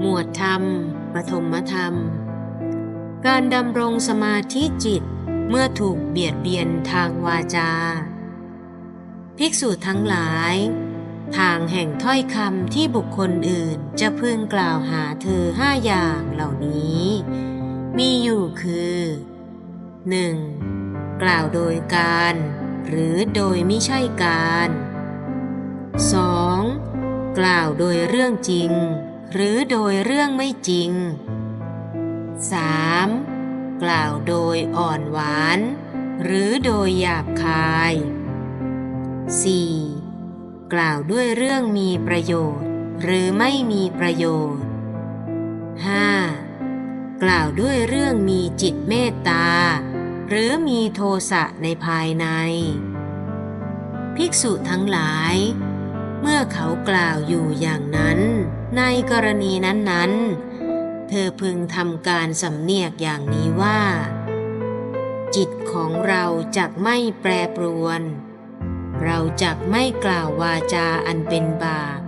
หมวดธรรม ปฐมธรรม การดำรงสมาธิจิตเมื่อถูกเบียดเบียนทางวาจา ภิกษุทั้งหลาย ทางแห่งถ้อยคำที่บุคคลอื่นจะพึงกล่าวหาเธอห้าอย่างเหล่านี้ มีอยู่คือ 1. กล่าวโดยการ หรือโดยไม่ใช่การ 2. กล่าวโดยเรื่องจริง หรือโดยเรื่องไม่จริง 3. กล่าวโดยอ่อนหวาน หรือโดยหยาบคาย 4. กล่าวด้วยเรื่องมีประโยชน์ หรือไม่มีประโยชน์ 5. กล่าวด้วยเรื่องมีจิตเมตตา หรือมีโทสะในภายใน ภิกษุทั้งหลาย เมื่อเขากล่าวอยู่อย่างนั้น ในกรณีนั้นๆ เธอพึงทำการสำเนียกอย่างนี้ว่า จิตของเราจักไม่แปรปรวน เราจักไม่กล่าววาจาอันเป็นบาป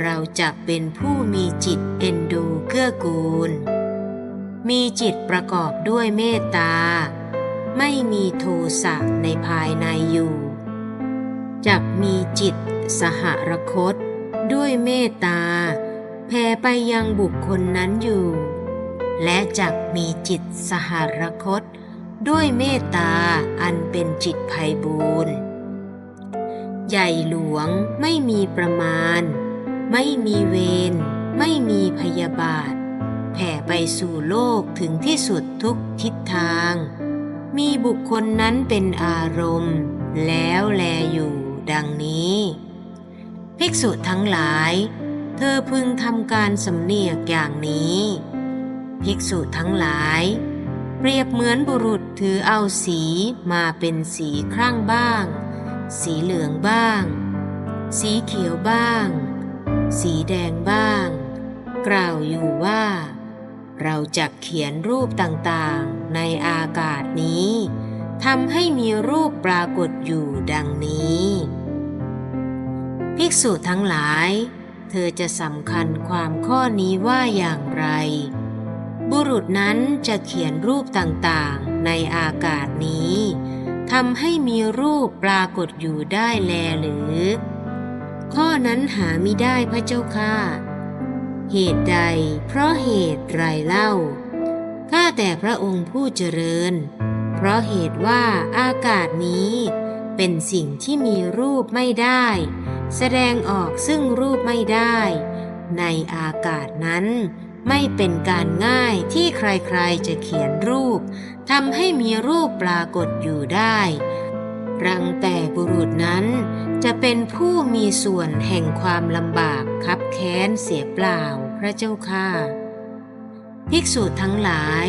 เราจักเป็นผู้มีจิตเอ็นดูเกื้อกูล มีจิตประกอบด้วยเมตตา ไม่มีโทสะในภายในอยู่ จักมีจิตสหรคต ด้วยเมตตาแผ่ไปยังบุคคลนั้นอยู่ และจักมีจิตสหรคต ด้วยเมตตาอันเป็นจิตไพบูรณ์ใหญ่หลวงไม่มีประมาณ ไม่มีเวรไม่มีพยาบาท แผ่ไปสู่โลกถึงที่สุดทุกทิศทาง มีบุคคลนั้นเป็นอารมณ์ แล้วแลอยู่ ดังนี้ ภิกษุทั้งหลาย เธอพึงทำการสำเนียกอย่างนี้ ภิกษุทั้งหลาย เปรียบเหมือนบุรุษถือเอาสีมาเป็นสีครั่งบ้าง สีเหลืองบ้าง สีเขียวบ้าง สีแดงบ้าง กล่าวอยู่ว่า เราจะเขียนรูปต่างๆในอากาศนี้ ทำให้มีรูปปรากฏอยู่ดังนี้ ภิกษุทั้งหลาย เธอจะสำคัญความข้อนี้ว่าอย่างไร บุรุษนั้นจะเขียนรูปต่างๆในอากาศนี้ทำให้มีรูปปรากฏอยู่ได้แลหรือ ข้อนั้นหาไม่ได้พระเจ้าค่ะเหตุใดเพราะเหตุไรเล่า ข้าแต่พระองค์ผู้เจริญ ราะเหตุว่าอากาศนี้ เป็นสิ่งที่มีรูปไม่ได้ แสดงออกซึ่งรูปไม่ได้ ในอากาศนั้นไม่เป็นการง่ายที่ใครๆจะเขียนรูปทำให้มีรูปปรากฏอยู่ได้รังแต่บุรุษนั้นจะเป็นผู้มีส่วนแห่งความลำบากคับแค้นเสียเปล่าพระเจ้าค่ะ ภิกษุทั้งหลาย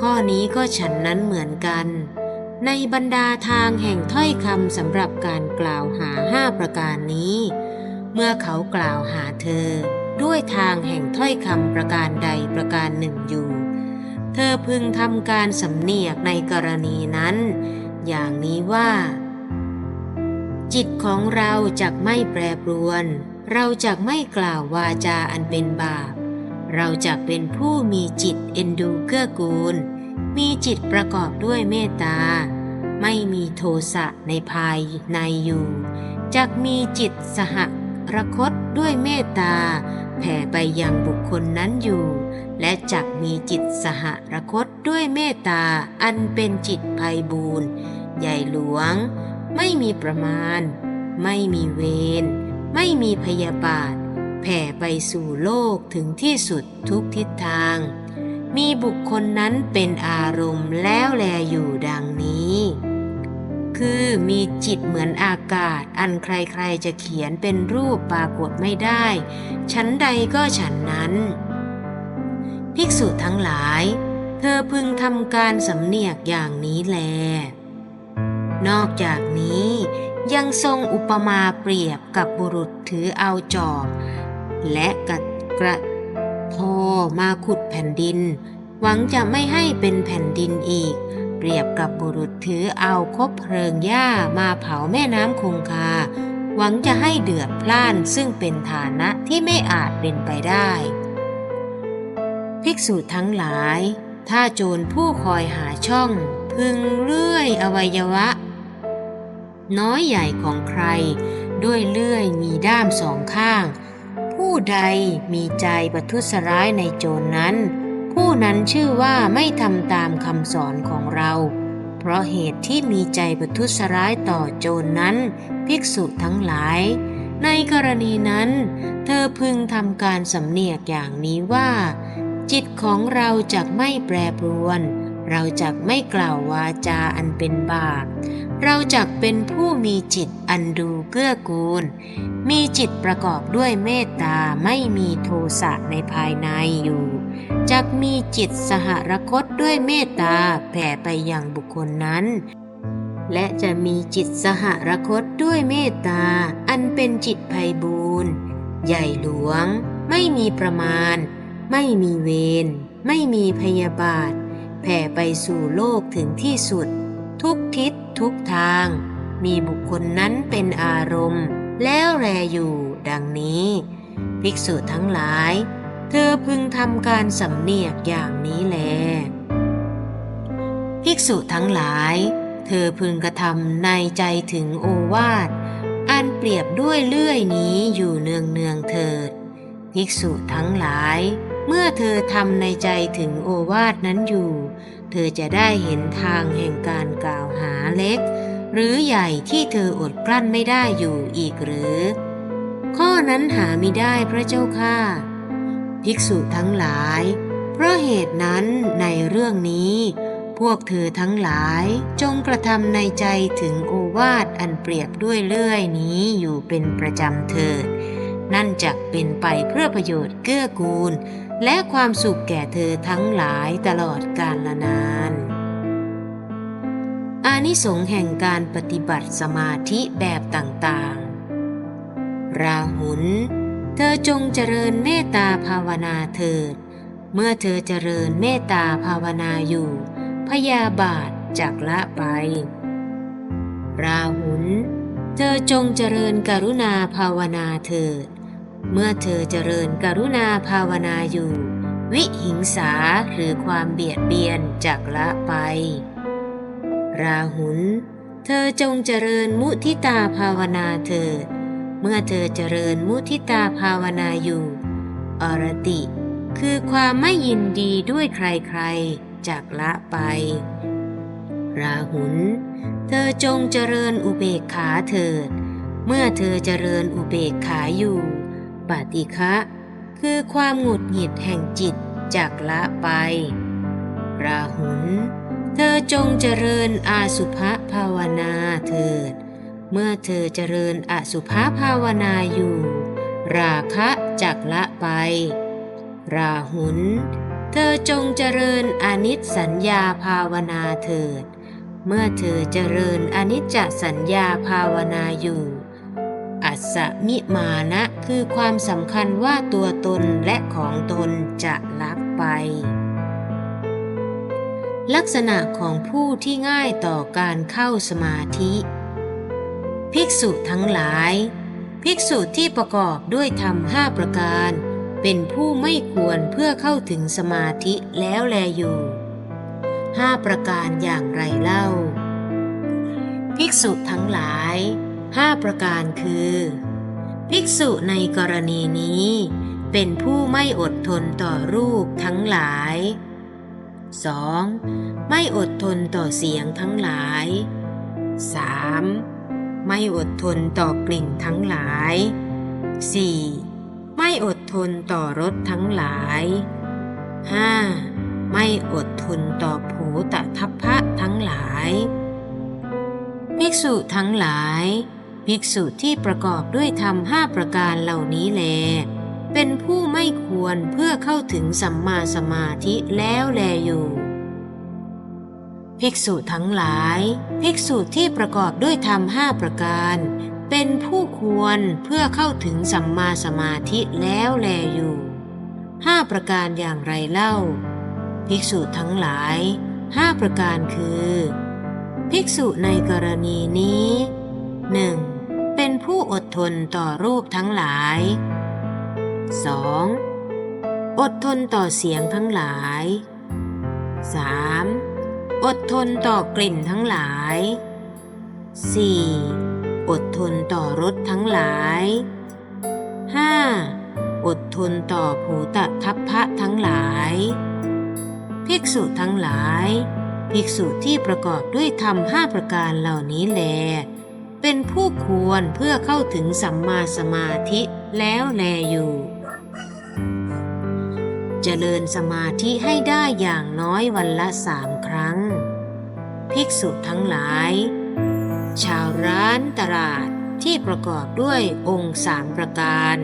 ข้อนี้ก็ฉันนั้นเหมือนกัน ในบรรดาทางแห่งถ้อยคำสำหรับการกล่าวหาห้าประการนี้ เมื่อเขากล่าวหาเธอ ด้วยทางแห่งถ้อยคำประการใดประการหนึ่งอยู่ เธอพึงทำการสำเนียกในกรณีนั้น อย่างนี้ว่า จิตของเราจักไม่แปรปรวน เราจักไม่กล่าววาจาอันเป็นบาป เราจักเป็นผู้มีจิตเอ็นดูเกื้อกูล มีจิตประกอบด้วยเมตตา ไม่มีโทสะในภายในอยู่จักมีจิตสหรคตด้วยเมตตา แผ่ไปยังบุคคลนั้นอยู่ และจักมีจิตสหรคตด้วยเมตตาอันเป็นจิตภัยบูรณ์ใหญ่หลวง ไม่มีประมาณ ไม่มีเวรไม่มีพยาบาท แผ่ไปสู่โลกถึงที่สุดทุกทิศทาง มีบุคคลนั้นเป็นอารมณ์แล้วแลอยู่ดังนี้ คือมีจิตเหมือนอากาศ อันใครๆจะเขียนเป็นรูปปรากฏไม่ได้ ชั้นใดก็ฉันนั้น ภิกษุทั้งหลาย เธอพึงทำการสำเนียกอย่างนี้แล นอกจากนี้ยังทรงอุปมาเปรียบกับบุรุษถือเอาจอบ และกระกระโทมาขุดแผ่นดิน หวังจะไม่ให้เป็นแผ่นดินอีก เปรียบกับบุรุษถือเอาคบเพลิงหญ้ามาเผาแม่น้ำคงคา หวังจะให้เดือดพล่านซึ่งเป็นฐานะที่ไม่อาจเป็นไปได้ ภิกษุทั้งหลาย ถ้าโจรผู้คอยหาช่อง พึงเลื่อยอวัยวะ น้อยใหญ่ของใคร ด้วยเลื่อยมีด้ามสองข้าง ผู้ใดมีใจประทุษร้ายในโจรนั้น ผู้นั้นชื่อว่าไม่ทำตามคำสอนของเรา เพราะเหตุที่มีใจประทุษร้ายต่อโจรนั้น ภิกษุทั้งหลาย ในกรณีนั้น เธอพึงทำการสำเนียกอย่างนี้ว่า จิตของเราจะไม่แปรปรวน เราจะไม่กล่าววาจาอันเป็นบาป เราจักเป็นผู้มีจิตอันดูเกื้อกูล มีจิตประกอบด้วยเมตตาไม่มีโทสะในภายในอยู่จักมีจิตสหรคตด้วยเมตตาแผ่ไปยังบุคคลนั้น และจะมีจิตสหรคตด้วยเมตตา อันเป็นจิตไพบูรณ์ใหญ่หลวง ไม่มีประมาณ ไม่มีเวร ไม่มีพยาบาท แผ่ไปสู่โลกถึงที่สุด ทุกทิศ ทุกทาง มีบุคคลนั้นเป็นอารมณ์ แล้วแลอยู่ดังนี้ ภิกษุทั้งหลาย เธอพึงทำการสำเนียกอย่างนี้แล ภิกษุทั้งหลาย เธอพึงกระทำในใจถึงโอวาทอันเปรียบด้วยเลื่อยนี้อยู่เนืองเนืองเถิด ภิกษุทั้งหลาย เมื่อเธอทำในใจถึงโอวาทนั้นอยู่ เธอจะได้เห็นทางแห่งการกล่าวหาเล็ก หรือใหญ่ที่เธออดกลั้นไม่ได้อยู่อีกหรือ ข้อนั้นหาไม่ได้พระเจ้าค่ะภิกษุทั้งหลาย เพราะเหตุนั้นในเรื่องนี้ พวกเธอทั้งหลายจงกระทำในใจถึงโอวาทอันเปรียบด้วยเลื่อยนี้อยู่เป็นประจำเถิด นั่นจักเป็นไปเพื่อประโยชน์เกื้อกูลและความสุขแก่เธอทั้งหลายตลอดกาลนาน อานิสงส์แห่งการปฏิบัติสมาธิแบบต่างๆ ราหุล เธอจงเจริญเมตตาภาวนาเถิด เมื่อเธอเจริญเมตตาภาวนาอยู่ พยาบาทจากละไป ราหุล เธอจงเจริญกรุณาภาวนาเถิด เมื่อเธอเจริญกรุณาภาวนาอยู่ วิหิงสาหรือความเบียดเบียนจากละไป ราหุลเธอจงเจริญมุทิตาภาวนาเถิด เมื่อเธอเจริญมุทิตาภาวนาอยู่ อรติ คือความไม่ยินดีด้วยใครๆจากละไป ราหุลเธอจงเจริญอุเบกขาเถิด เมื่อเธอเจริญอุเบกขาอยู่ ปาติคะ คือความหงุดหงิดแห่งจิตจากละไป ราหุล เธอจงเจริญอาสุภภาวนาเถิด เมื่อเธอเจริญอสุภภาวนาอยู่ ราคะจักละไป ราหุล เธอจงเจริญอนิจสัญญาภาวนาเถิด เมื่อเธอเจริญอนิจจสัญญาภาวนาอยู่ สมิมานะคือความสำคัญว่าตัวตนและของตนจะลับไป ลักษณะของผู้ที่ง่ายต่อการเข้าสมาธิ ภิกษุทั้งหลาย ภิกษุที่ประกอบด้วยธรรมห้าประการ เป็นผู้ไม่ควรเพื่อเข้าถึงสมาธิแล้วแลอยู่ห้าประการอย่างไรเล่า ภิกษุทั้งหลาย ห้าประการคือ ภิกษุในกรณีนี้ เป็นผู้ไม่อดทนต่อรูปทั้งหลาย 2. ไม่อดทนต่อเสียงทั้งหลาย 3. ไม่อดทนต่อกลิ่นทั้งหลาย 4. ไม่อดทนต่อรสทั้งหลาย 5. ไม่อดทนต่อโผตะทัพพะทั้งหลาย ภิกษุทั้งหลาย ภิกษุที่ประกอบด้วยธรรมห้าประการเหล่านี้แล เป็นผู้ไม่ควรเพื่อเข้าถึงสัมมาสมาธิแล้วแลอยู่ ภิกษุทั้งหลาย ภิกษุที่ประกอบด้วยธรรมห้าประการ เป็นผู้ควรเพื่อเข้าถึงสัมมาสมาธิแล้วแลอยู่ห้าประการอย่างไรเล่า ภิกษุทั้งหลายห้าประการคือ ภิกษุในกรณีนี้หนึ่ง เป็นผู้อดทนต่อรูปทั้งหลาย 2. อดทนต่อเสียงทั้งหลาย 3. อดทนต่อกลิ่นทั้งหลาย 4. อดทนต่อรสทั้งหลาย 5. อดทนต่อผูตะทัพพะทั้งหลาย ภิกษุทั้งหลาย ภิกษุที่ประกอบด้วยธรรมห้าประการเหล่านี้แล เป็นผู้ควรเพื่อเข้าถึงสัมมาสมาธิแล้วแลอยู่ เจริญสมาธิให้ได้อย่างน้อยวันละสามครั้ง ภิกษุทั้งหลาย ชาวร้านตลาดที่ประกอบด้วยองค์สามประการ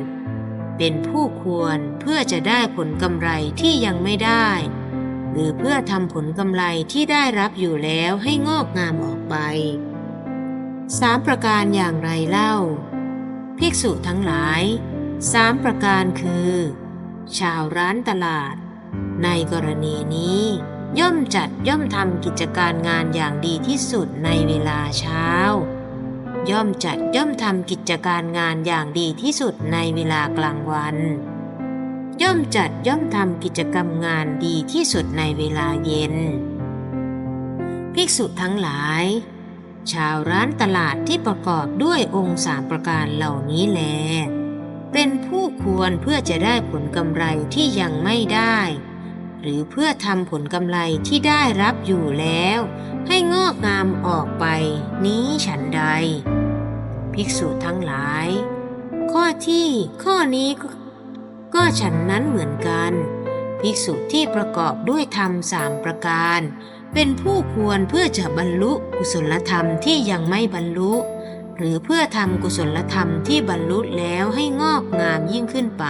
เป็นผู้ควรเพื่อจะได้ผลกำไรที่ยังไม่ได้ หรือเพื่อทำผลกำไรที่ได้รับอยู่แล้วให้งอกงามออกไป สามประการอย่างไรเล่า ภิกษุทั้งหลายสามประการคือ ชาวร้านตลาด ในกรณีนี้ ย่อมจัดย่อมทำกิจการงานอย่างดีที่สุดในเวลาเช้า ย่อมจัดย่อมทำกิจการงานอย่างดีที่สุดในเวลากลางวัน ย่อมจัดย่อมทำกิจกรรมงานดีที่สุดในเวลาเย็น ภิกษุทั้งหลาย ชาวร้านตลาดที่ประกอบด้วยองค์สามประการเหล่านี้แล เป็นผู้ควรเพื่อจะได้ผลกำไรที่ยังไม่ได้ หรือเพื่อทำผลกำไรที่ได้รับอยู่แล้ว ให้งอกงามออกไปนี้ฉันใด ภิกษุทั้งหลาย ข้อที่ข้อนี้ก็ก็ฉันนั้นเหมือนกัน ภิกษุที่ประกอบด้วยธรรมสามประการ เป็นผู้ควรเพื่อจะบรรลุกุศลธรรมที่ยังไม่บรรลุ หรือเพื่อทำกุศลธรรมที่บรรลุแล้วให้งอกงามยิ่งขึ้นไป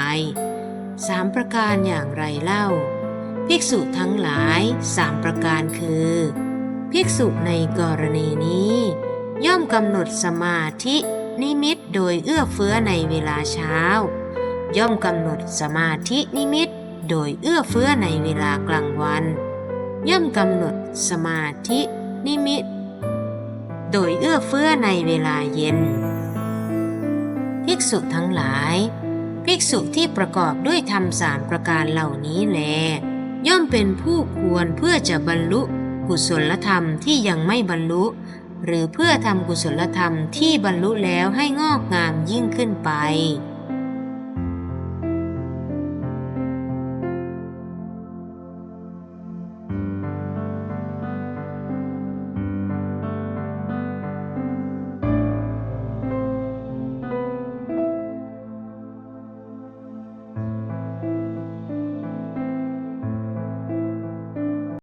สามประการอย่างไรเล่า ภิกษุทั้งหลายสามประการคือ ภิกษุในกรณีนี้ ย่อมกำหนดสมาธินิมิตโดยเอื้อเฟื้อในเวลาเช้า ย่อมกำหนดสมาธินิมิตโดยเอื้อเฟื้อในเวลากลางวัน ย่อมกำหนดสมาธินิมิต โดยเอื้อเฟื้อในเวลาเย็น ภิกษุทั้งหลาย ภิกษุที่ประกอบด้วยธรรมสามประการเหล่านี้แล ย่อมเป็นผู้ควรเพื่อจะบรรลุกุศลธรรมที่ยังไม่บรรลุ หรือเพื่อทำกุศลธรรมที่บรรลุแล้วให้งอกงามยิ่งขึ้นไป